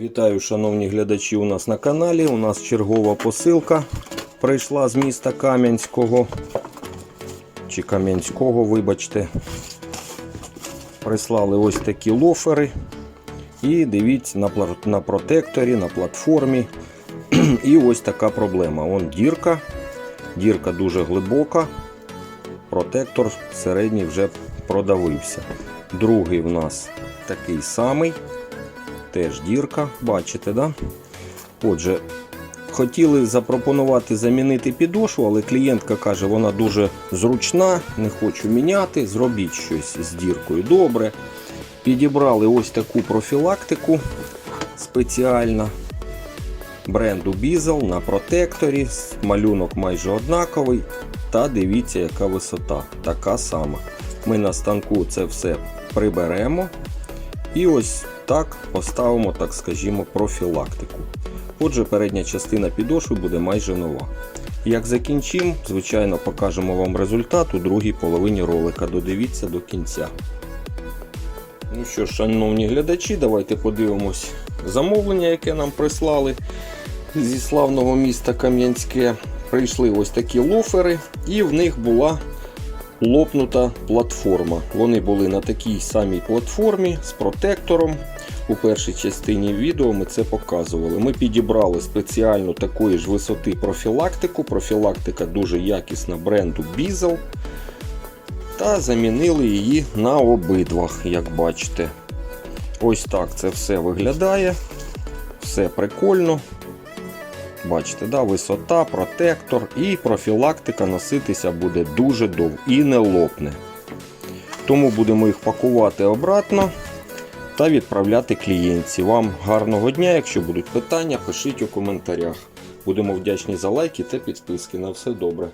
Вітаю, шановні глядачі, у нас на каналі. У нас чергова посилка прийшла з міста Кам'янського. Чи Кам'янського, вибачте. Прислали ось такі лофери. І дивіться на, протекторі, на платформі. І ось така проблема. Вон дірка. Дірка дуже глибока. Протектор середній вже продавився. Другий в нас такий самий. Теж дірка, бачите, да? Отже, хотіли запропонувати замінити підошву, але клієнтка каже, вона дуже зручна, не хочу міняти. Зробіть щось з діркою добре. Підібрали ось таку профілактику спеціальна бренду Bizel на протекторі. Малюнок майже однаковий. Та дивіться, яка висота. Така сама. Ми на станку це все приберемо. І ось так поставимо, так скажімо, профілактику. Отже, передня частина підошви буде майже нова. Як закінчимо, звичайно, покажемо вам результат у другій половині ролика. Додивіться до кінця. Ну що ж, шановні глядачі, давайте подивимось замовлення, яке нам прислали зі славного міста Кам'янське. Прийшли ось такі лофери, і в них була лопнута платформа. Вони були на такій самій платформі з протектором. У першій частині відео ми це показували. Ми підібрали спеціальну такої ж висоти профілактику. Профілактика дуже якісна бренду Bizel. Та замінили її на обидвах, як бачите. Ось так це все виглядає. Все прикольно. Бачите, да, висота, протектор і профілактика носитися буде дуже довго і не лопне. Тому будемо їх пакувати обратно та відправляти клієнтці. Вам гарного дня. Якщо будуть питання, пишіть у коментарях. Будемо вдячні за лайки та підписки. На все добре.